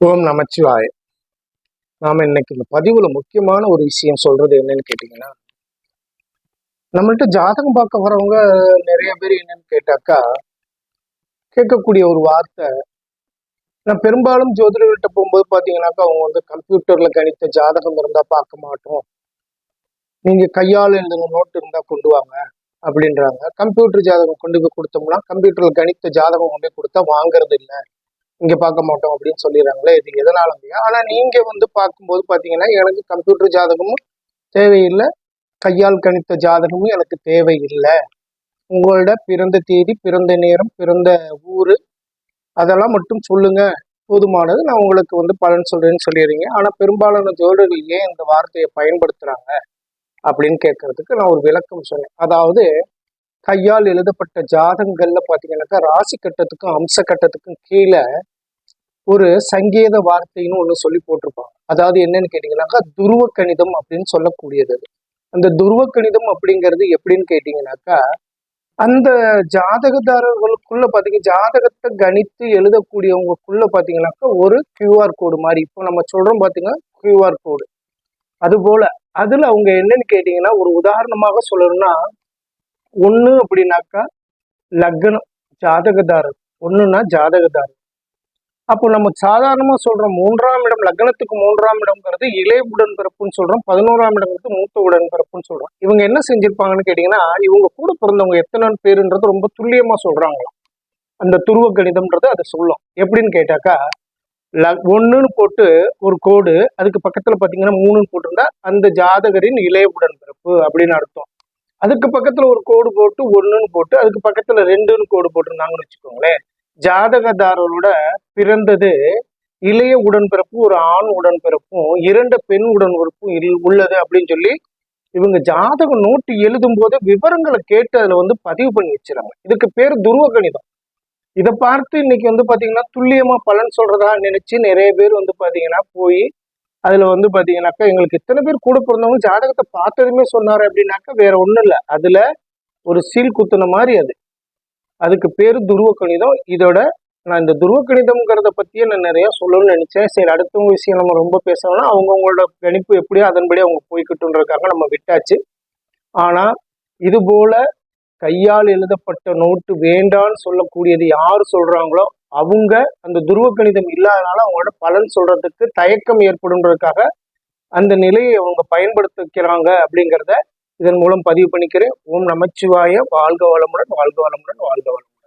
ஓம் நமச்சிவாய. நாம இன்னைக்கு இந்த பதிவுல முக்கியமான ஒரு விஷயம் சொல்றது என்னன்னு கேட்டீங்கன்னா நம்மள்ட்ட ஜாதகம் பார்க்க வரவங்க நிறைய பேர் என்னன்னு கேட்டாக்கா கேட்கக்கூடிய ஒரு வார்த்தை நான் பெரும்பாலும் ஜோதிடர்கிட்ட போகும்போது பாத்தீங்கன்னாக்கா அவங்க வந்து கம்ப்யூட்டர்ல கணித்த ஜாதகம் இருந்தா பார்க்க மாட்டோம். நீங்க கையால் எழுதுன நோட்டு இருந்தா கொண்டு வாங்க அப்படின்றாங்க. கம்ப்யூட்டர் ஜாதகம் கொண்டு போய் கொடுத்தோம்னா கம்ப்யூட்டர்ல கணித்த ஜாதகம் கொண்டு போய் கொடுத்தா வாங்குறது இல்லை. இங்க பார்க்க மாட்டோம் அப்படின்னு சொல்லிடுறாங்களே. இது எதனால ஆனா நீங்க வந்து பார்க்கும்போது பாத்தீங்கன்னா எனக்கு கம்ப்யூட்டர் ஜாதகமும் தேவையில்லை. கையால் கணித்த ஜாதகமும் எனக்கு தேவையில்லை. உங்களோட பிறந்த தேதி பிறந்த நேரம் பிறந்த ஊரு அதெல்லாம் மட்டும் சொல்லுங்க. போதுமானது. நான் உங்களுக்கு வந்து பலன் சொல்றேன்னு சொல்லிடுறீங்க. ஆனா பெரும்பாலான ஜோடர்கள் ஏன் இந்த வார்த்தையை பயன்படுத்துறாங்க அப்படின்னு கேட்கறதுக்கு நான் ஒரு விளக்கம் சொன்னேன். அதாவது கையால் எழுதப்பட்ட ஜாதகங்கள்ல பார்த்தீங்கன்னாக்கா ராசி கட்டத்துக்கும் அம்ச கட்டத்துக்கும் கீழே ஒரு சங்கேத வார்த்தைன்னு ஒன்று சொல்லி போட்டிருப்பாங்க. அதாவது என்னன்னு கேட்டிங்கனாக்கா துருவ கணிதம் அப்படின்னு சொல்லக்கூடியது அந்த துருவ கணிதம் அப்படிங்கிறது எப்படின்னு கேட்டிங்கனாக்கா அந்த ஜாதகதாரர்களுக்குள்ள பார்த்தீங்கன்னா ஜாதகத்தை கணித்து எழுதக்கூடியவங்களுக்குள்ள பார்த்தீங்கன்னாக்கா ஒரு கியூஆர் கோடு மாதிரி. இப்போ நம்ம சொல்கிறோம் பார்த்தீங்கன்னா கியூஆர் கோடு அதுபோல் அதில் அவங்க என்னன்னு கேட்டிங்கன்னா ஒரு உதாரணமாக சொல்லணும்னா ஒன்று அப்படின்னாக்கா லக்னம் ஜாதகதாரர் ஒன்றுன்னா ஜாதகதாரர் அப்போ நம்ம சாதாரணமாக சொல்கிறோம் மூன்றாம் இடம் லக்னத்துக்கு மூன்றாம் இடம்ங்கிறது இளைய உடன்பிறப்புன்னு சொல்கிறோம் பதினோராம் இடங்கிறது மூத்த உடன்பிறப்புன்னு சொல்கிறோம் இவங்க என்ன செஞ்சிருப்பாங்கன்னு கேட்டிங்கன்னா இவங்க கூட பிறந்தவங்க எத்தனை பேருன்றது ரொம்ப துல்லியமாக சொல்கிறாங்களாம் அந்த துருவ கணிதம்ன்றது அதை சொல்லும். எப்படின்னு கேட்டாக்கா ல ஒன்றுன்னு போட்டு ஒரு கோடு அதுக்கு பக்கத்தில் பார்த்தீங்கன்னா மூணுன்னு போட்டிருந்தா அந்த ஜாதகரின் இளைய உடன்பிறப்பு அப்படின்னு அர்த்தம். அதுக்கு பக்கத்துல ஒரு கோடு போட்டு ஒன்றுன்னு போட்டு அதுக்கு பக்கத்துல ரெண்டுன்னு கோடு போட்டிருந்தாங்கன்னு வச்சுக்கோங்களேன். ஜாதகதாரரோட பிறந்தது இளைய உடன்பிறப்பு ஒரு ஆண் உடன்பிறப்பும் இரண்டு பெண் உடன்பிறப்பும் உள்ளது அப்படின்னு சொல்லி இவங்க ஜாதகம் நோட்டு எழுதும் போது விவரங்களை கேட்டு அதுல வந்து பதிவு பண்ணி வச்சிருக்காங்க இதுக்கு பேர் துருவ கணிதம் இதை பார்த்து இன்னைக்கு வந்து பாத்தீங்கன்னா துல்லியமா பலன் சொல்றதா நினைச்சு நிறைய பேர் வந்து பாத்தீங்கன்னா போய் அதுல வந்து பாத்தீங்கன்னாக்கா எங்களுக்கு இத்தனை பேர் கூட பிறந்தவங்க ஜாதகத்தை பார்த்ததுமே சொன்னாரு அப்படின்னாக்கா வேற ஒண்ணும் இல்லை. அதுல ஒரு சீல் குத்துன மாதிரி அது. அதுக்கு பேரு துருவ கணிதம் இதோட நான் இந்த துருவ கணிதம்ங்கிறத பத்தியே நான் நிறைய சொல்லணும்னு நினைச்சேன். சரி அடுத்தவங்க விஷயம் நம்ம ரொம்ப பேசணும்னா அவங்கவுங்களோட கணிப்பு எப்படியோ அதன்படி அவங்க போய்கிட்டுன்றதுக்காக நம்ம விட்டாச்சு. ஆனா இது போல கையால் எழுதப்பட்ட நோட்டு வேண்டான்னு சொல்லக்கூடியது யார் சொல்றாங்களோ அவங்க அந்த துருவ கணிதம் இல்லாதனால அவங்களோட பலன் சொல்றதுக்கு தயக்கம் ஏற்படுன்றதுக்காக அந்த நிலையை அவங்க பயன்படுத்திக்கிறாங்க அப்படிங்கிறத இதன் மூலம் பதிவு பண்ணிக்கிறேன். ஓம் நமச்சிவாய வாழ்க வளமுடன் வாழ்க வளமுடன் வாழ்க வளமுடன்.